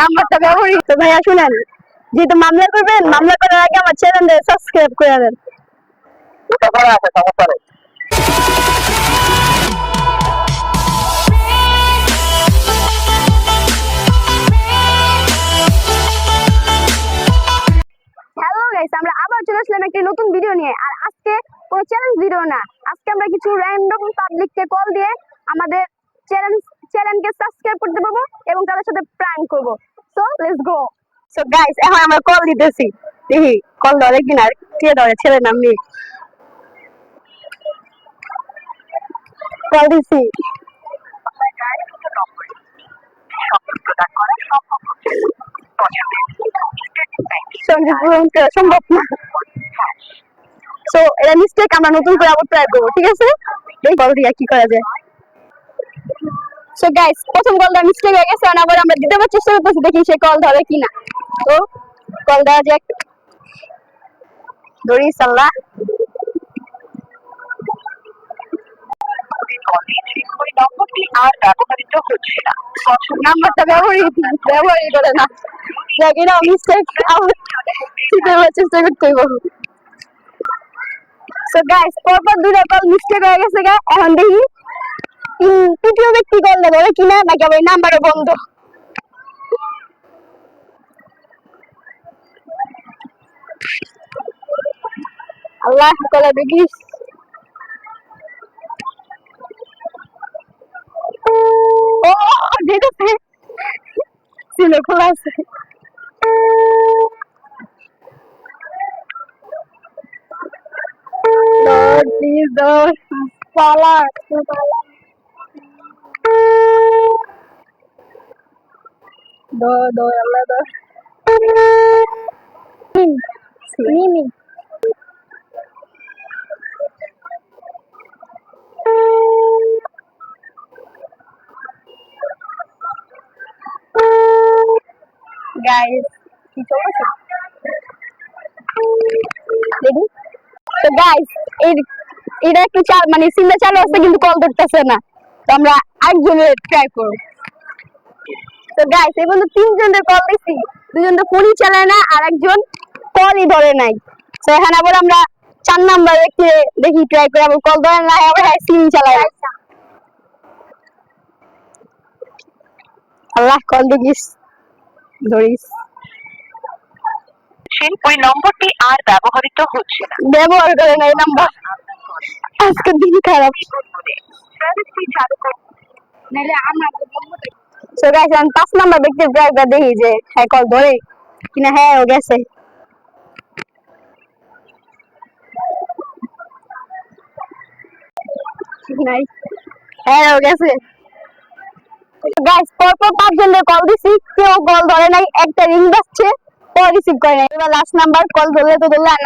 নাম্বারটা ব্যবহৃত ভাইয়া শুনেন। যেহেতু মামলা করবেন মামলা করার আগে আমার চ্যানেলটা সাবস্ক্রাইব করে দেন। আমরা আবার চলে আসলাম একটি নতুন ভিডিও নিয়ে। আর আজকে কোনো চ্যালেঞ্জ ভিডিও না। আজকে আমরা কিছু র্যান্ডম পাবলিককে কল দিয়ে আমাদের চ্যালেঞ্জ চ্যানেলকে সাবস্ক্রাইব করতে পারব এবং তাদের সাথে প্র্যাঙ্ক করব। So let's go so guys এখন আমরা কল দিতেছি। দেখি কল ধরে কিনা? কে ধরে? ছেলে না মেয়ে কল দিছি। সম্ভব না। সো এটা মিস্টেক আমরা নতুন করে আবার ট্রাই করব, ঠিক আছে? এই কল দিয়ে কি করা যায়? সো গাইস প্রথম কলটা মিস্টেক হয়ে গেছে আবার আমরা দিতে পারার চেষ্টা করতেছি দেখি সে কল ধরে কিনা। তো কল দেওয়া যাক। ধরি সাল্লাহ নম্বরটি আর ব্যবহৃত হচ্ছে না নাম্বারটা ব্যবহারই ব্যবহারই করে না। দেখ এটা মিস্টেক ঠিক চেষ্টা করতে হইব সো গাইস পরপর দুটো কল মিস্টেক হয়ে গেছে গা এখন দেখি তৃতীয় ব্যক্তি কল দেবে কিনা নাকি আবার নাম্বারও বন্ধ? আল্লাহ কলা দেখিস। ও যেতেছে ছিল খোলা আছে। Lord, please, Lord. পালা পালা। দো দো আল্লাহ দো মিমি গাইস কি চলছে দেখি তো গাইস এই এটা একটু চাল মানে সিমটা চালু আছে কিন্তু কল ধরতেছে না তো আমরা আরেকজনের ট্রাই করব। তো গাইস এই পর্যন্ত তিনজনের কল দিছি। দুজন তো ফোনই চালায় না আর একজন কলই ধরে নাই। তো এখানে আবার আমরা চার নাম্বার ব্যক্তি দেখি ট্রাই করে আবার কল ধরে না আবার সিম চালায়। আল্লাহ কল দেখিস ধরিস। ওই নম্বরটি আর ব্যবহৃত হচ্ছে না। ব্যবহার করে না এই নাম্বার আজকে দিন খারাপ। নাহলে আমরা সো গাইস আমি পাঁচ নাম্বার ব্যক্তির ড্রাইভটা দেখি যে হ্যাঁ কল ধরে কিনা হ্যাঁ ও গেছে। হ্যাঁ কল দিছি? কেউ কল ধরে নাই, একটা রিসিভ করে নাই। এবার লাস্ট নাম্বার কল ধরলে তো ধরলে, আর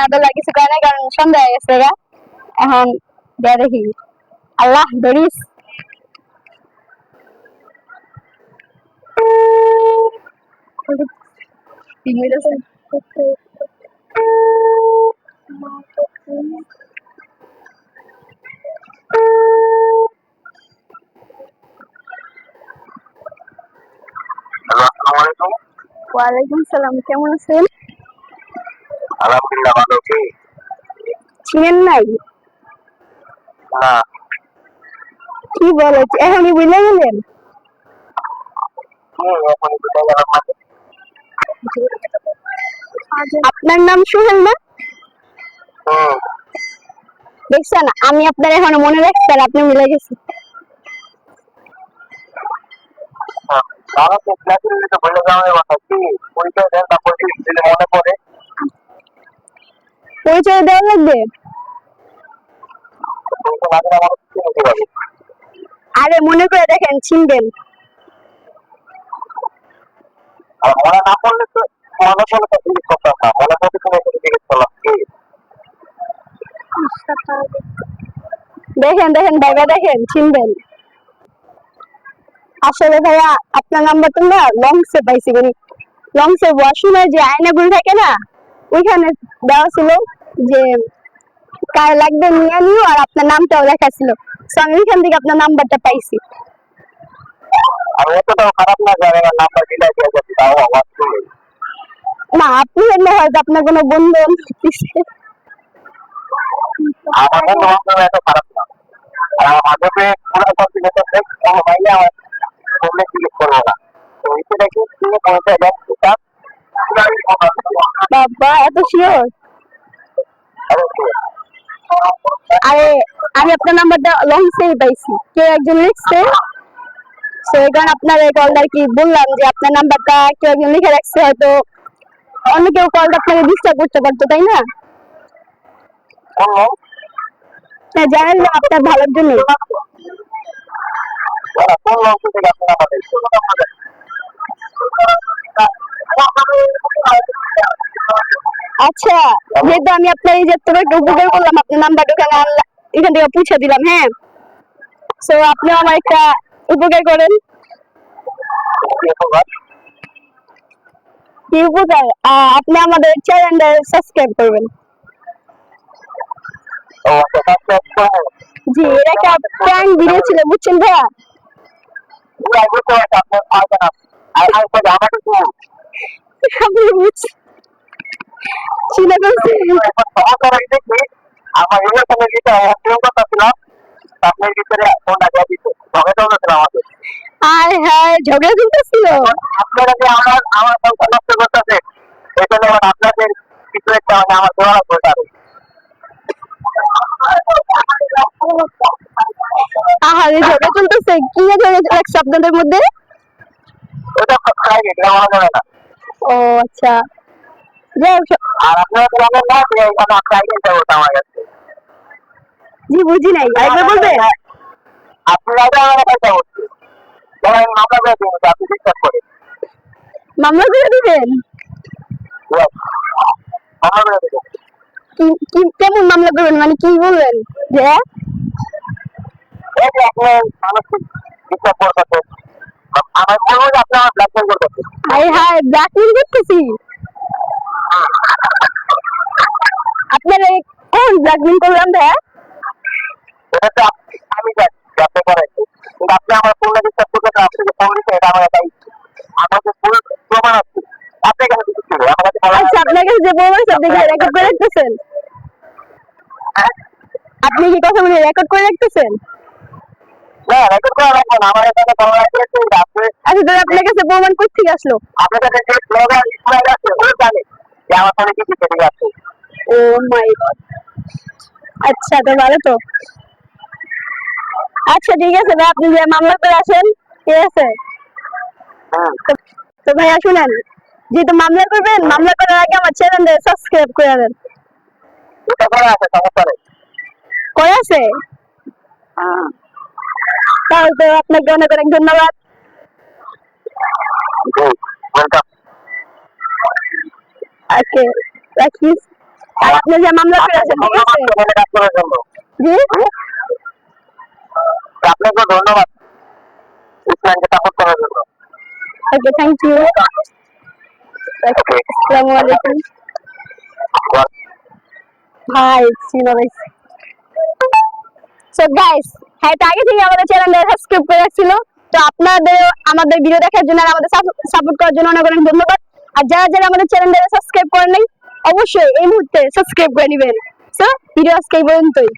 কারণ সন্ধ্যা হয়ে গেছে এখন আল্লাহ, ধরিস। আছে ওয়ালাইকুম সালাম কেমন আছেন? আলহামদুলিল্লাহ ভালো কি চিনেন নাই? না। কি বলে এখনই বুঝলে গেলেন হুম এখন বুঝে গেলাম মানে আপনার নাম সোহেল না? দেখছেন, আমি আপনার এখনও মনে রাখছি আপনি মিলে গেছেন। পরিচয় দেওয়া লাগবে? আরে, মনে করে দেখেন চিনবেন আর মনে না পড়লে তো মনে পড়লে তো জিজ্ঞেস করতাম না মনে পড়লে তুমি এখানে জিজ্ঞেস করলাম কি? দেখেন দেখেন ভাইবা দেখেন চিনবেন। আসলে ভাইয়া আপনার নাম্বারটা না লং সে পাইছি মানে লং সে ওয়াশরুমে যে আয়নাগুলো থাকে না ওইখানে দেওয়া ছিল যে কার লাগবে নিয়ে নিও আর আপনার নামটাও লেখা ছিল। তো আমি ওইখান থেকে আপনার নাম্বারটা পাইছি। আমি এতটাও খারাপ না যে আমি আমার নাম্বার তাও আমার না আপনি এমনি হয়তো আপনার কোনো বন্ধু আমার বন্ধু বান্ধব এত খারাপ না। আর আমার পুরো কনফিডেন্স আছে কোনো ভাইয়া আমার বললে করব না। তো এটা কি তুমি যাচ্ছি তার বাবা এত শিওর আরে আমি আপনার নাম্বারটা লং সেভ পাইছি। কেউ একজন লিখছে? তো এই কারণে আপনার এই কলটা কি বললাম যে আপনার নাম্বারটা কেউ একজন লিখে রাখছে হয়তো অন্য কেউ কলটা আপনাকে ডিস্টার্ব করতে পারতো তাই না? হ্যাঁ জানেন না আপনার ভালোর জন্য। আচ্ছা যেহেতু আমি আপনার এই যে তোমাকে উপকার করলাম আপনার নাম্বারটা ওখানে এখান থেকে পুছে দিলাম হ্যাঁ? সো আপনি আমার একটা উপকার করেন? কি উপকার? আপনি আমাদের চ্যানেলটা সাবস্ক্রাইব করবেন। জি, এটা একটা প্র্যাঙ্ক ভিডিও ছিল, বুঝছেন ভাইয়া? ফায়দা ঝগড়া চলতেছিল আপনারা যে আমার আমার নষ্ট করতেছে? এখানে আবার আপনাদের কিছু একটা মানে আমার দেওয়া আহারে ঝগড়া চলতেছে। কি ঝগড়া লাগছে আপনাদের মধ্যে? ওটা প্রাইভেট এটা বলা যাবে না। ও আচ্ছা। আর আপনারা তো জানেন না যে এখানে প্রাইভেট আমার কাছে। জি বুঝি নাই। আরেকবার বলবে আপনারা আমার কাছে মামলা করে দিন আপনি বিশ্বাস করেন। মামলা করে দিবেন? মামলা করে দিন কি কি কেমন মামলা করবেন? মানে কি বলবেন? যে এই যে আপনি মানসিক বিশ্বাস করতেছে আমার বলব যে আপনি আমার ব্ল্যাকমেল করতেছে হাই হাই ব্ল্যাকমেল করতেছি? আপনার এই কোন ব্ল্যাকমেল করলাম ভাইয়া প্রমাণ আছে। আপনি কিছু ছিল আচ্ছা আপনার কাছে যে বলবেন সব দেখে রেকর্ড করে রাখতেছেন? হ্যাঁ? আপনি কি কথা বলে রেকর্ড করে রাখতেছেন? না রেকর্ড করা লাগবে না। আমার এখানে বলা লাগবে আপনি আচ্ছা তাহলে আপনার কাছে প্রমাণ কোথেকে আসলো? আপনার কাছে যে স্লোগান স্লোগান আছে ওগুলো জানে। যে আমার ফোনে কিছু কেটে যাচ্ছে ও মাই গড। আচ্ছা তো ভালো তো। আচ্ছা ঠিক আছে আপনি যে মামলা করে আসেন ঠিক আছে? তো- ভাইয়া শুনেন যেহেতু মামলা করবেন মামলা করার আগে আমার চ্যানেল সাবস্ক্রাইব করে দেন। করা আছে হুম তাহলে তো আপনাকে অনেক অনেক ধন্যবাদ। জি ওয়েলকাম আজকে রাখি। আর আপনি যে মামলা করে আছেন ঠিক আছে? জি? আপনাকে ধন্যবাদ ইসলামকে সাপোর্ট করার জন্য ওকে থ্যাংক ইউ আসসালামু আলাইকুম হাই সিনো গাইস সো গাইস হ্যাঁ তো আগে থেকে আমাদের চ্যানেলটা সাবস্ক্রাইব করে রাখছিল। তো আপনাদের আমাদের ভিডিও দেখার জন্য আর আমাদের সাপোর্ট করার জন্য অনেক অনেক ধন্যবাদ। আর যারা যারা আমাদের চ্যানেল চ্যানেলটা সাবস্ক্রাইব করেন নাই অবশ্যই এই মুহূর্তে সাবস্ক্রাইব করে নেবেন। সো ভিডিও আজকে এই পর্যন্তই।